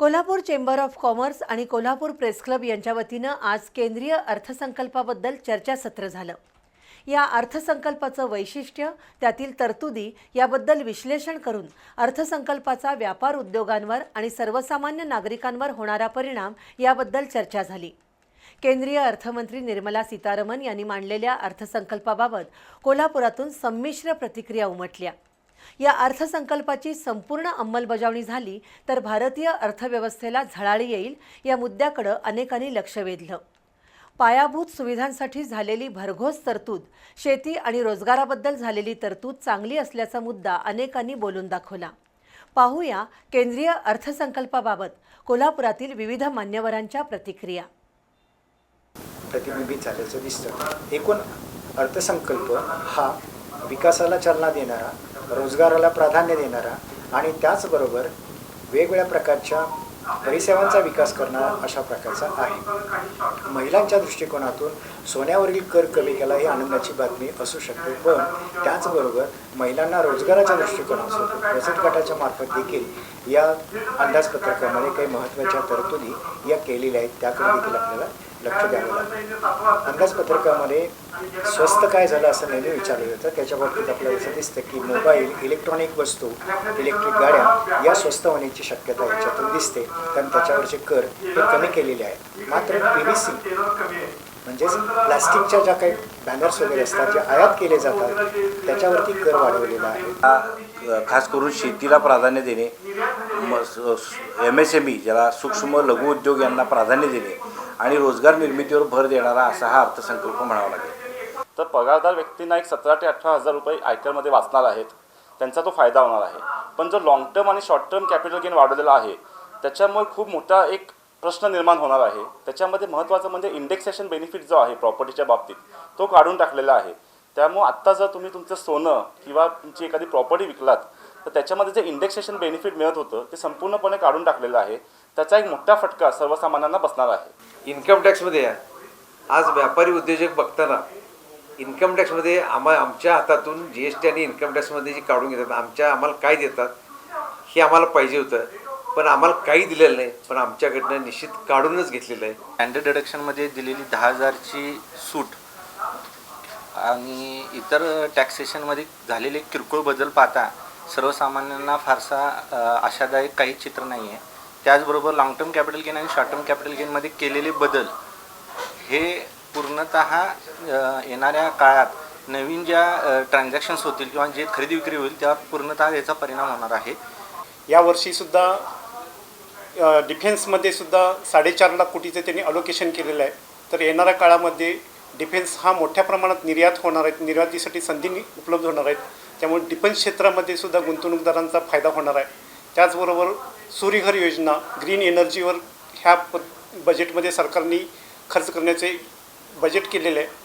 Kolhapur chamber of commerce आणि Kolhapur press club यांच्या वतीनं आज केंद्रीय अर्थसंकल्पाबद्दल चर्चासत्र झालं. या अर्थसंकल्पाचं वैशिष्ट्य त्यातील तरतुदी याबद्दल विश्लेषण करून अर्थसंकल्पाचा व्यापार उद्योगांवर आणि सर्वसामान्य नागरिकांवर होणारा परिणाम याबद्दल चर्चा झाली. केंद्रीय अर्थमंत्री निर्मला सीतारमन यांनी मांडलेल्या अर्थसंकल्पाबाबत कोल्हापुरातून संमिश्र प्रतिक्रिया उमटल्या. या अर्थसंकल्पाची संपूर्ण अंमलबजावणी झाली तर भारतीय अर्थव्यवस्थेला झळाळी येईल या मुद्द्याकडं अनेकांनी लक्ष वेधलं. पायाभूत सुविधांसाठी झालेली भरघोस तरतूद शेती आणि रोजगाराबद्दल झालेली तरतूद चांगली असल्याचा मुद्दा अनेकांनी बोलून दाखवला. पाहूया केंद्रीय अर्थसंकल्पाबाबत कोल्हापुरातील विविध मान्यवरांच्या प्रतिक्रिया. प्रतिबिंबित झाल्याचं दिसतं. एकूण अर्थसंकल्प हा विकासाला चालना देणारा रोजगाराला प्राधान्य देणारा आणि त्याचबरोबर वेगवेगळ्या प्रकारच्या परिसेवांचा विकास करणारा अशा प्रकारचा आहे. महिलांच्या दृष्टिकोनातून सोन्यावरील कर कमी केला ही आनंदाची बातमी असू शकते पण त्याचबरोबर महिलांना रोजगाराच्या दृष्टिकोनातून बचत गटाच्या मार्फत देखील या अंदाजपत्रकामध्ये काही महत्त्वाच्या तरतुदी या केलेल्या आहेत त्याकडे देखील आपल्याला लक्ष द्यावं लागेल. अंदाजपत्रकामध्ये स्वस्त काय झालं असं नेहमी विचारलं जातं. त्याच्या बाबतीत आपल्याला असं दिसतं की मोबाईल इलेक्ट्रॉनिक वस्तू इलेक्ट्रिक गाड्या या स्वस्त होण्याची शक्यता याच्यातून दिसते. कारण त्याच्यावरचे कर हे कमी केलेले आहेत. मात्र पी व्ही सी म्हणजेच प्लास्टिकच्या ज्या काही बॅनर्स वगैरे असतात जे आयात केले जातात त्याच्यावरती कर वाढवलेला आहे. हा खास करून शेतीला प्राधान्य देणे एम एस एम ई ज्याला सूक्ष्म लघु उद्योग यांना प्राधान्य देणे आणि रोजगार निर्मितीवर भर देणारा असा हा अर्थसंकल्प म्हणावा लागेल. तर पगारदार व्यक्तींना एक सतरा ते अठरा हजार रुपये आयकरमध्ये वाचणार आहेत. त्यांचा तो फायदा होणार आहे. पण जो लॉंग टर्म आणि शॉर्ट टर्म कॅपिटल गेन वाढवलेला आहे त्याच्यामुळे खूप मोठा एक प्रश्न निर्माण होणार आहे. त्याच्यामध्ये महत्त्वाचं म्हणजे इंडेक्सेशन बेनिफिट जो आहे प्रॉपर्टीच्या बाबतीत तो काढून टाकलेला आहे. त्यामुळे आत्ता जर तुम्ही तुमचं सोनं किंवा तुमची एखादी प्रॉपर्टी विकलात तर त्याच्यामध्ये जे इंडेक्सेशन बेनिफिट मिळत होतं ते संपूर्णपणे काढून टाकलेलं आहे. त्याचा एक मोठा फटका सर्वसामान्यांना बसणार आहे. इन्कम टॅक्समध्ये आज व्यापारी उद्योजक बघताना इन्कम टॅक्समध्ये आम्हा आमच्या हातातून जी एस टी आणि इन्कम टॅक्समध्ये जे काढून घेतात आमच्या आम्हाला काय देतात हे आम्हाला पाहिजे होतं. पण आम्हाला काही दिलेलं नाही पण आमच्याकडनं निश्चित काढूनच घेतलेलं आहे. स्टँडर्ड डिडक्शनमध्ये दिलेली दहा हजारची सूट आणि इतर टॅक्सेशनमध्ये झालेले किरकोळ बदल पाहता सर्वसामान्यांना फारसा आशादायक काही चित्र नाही आहे त्याचबरोबर लाँग टर्म कॅपिटल गेन आणि शॉर्ट टर्म कॅपिटल गेनमध्ये केलेले बदल हे पूर्णत येणाऱ्या काळात नवीन ज्या ट्रान्झॅक्शन्स होतील किंवा जे खरेदी विक्री होईल त्या पूर्णतः याचा परिणाम होणार आहे. यावर्षीसुद्धा डिफेन्समध्ये सुद्धा साडेचार लाख कोटीचं त्यांनी अलोकेशन केलेलं आहे. तर येणाऱ्या काळामध्ये डिफेन्स हा मोठ्या प्रमाणात निर्यात होणार आहेत निर्यातीसाठी संधी उपलब्ध होणार आहेत. त्यामुळे डिफेन्स क्षेत्रामध्ये सुद्धा गुंतवणूकदारांचा फायदा होणार आहे. त्याचबरोबर सूर्यघर योजना ग्रीन एनर्जीवर ह्या बजेटमध्ये सरकारने खर्च करण्याचे बजेट केलेलं आहे.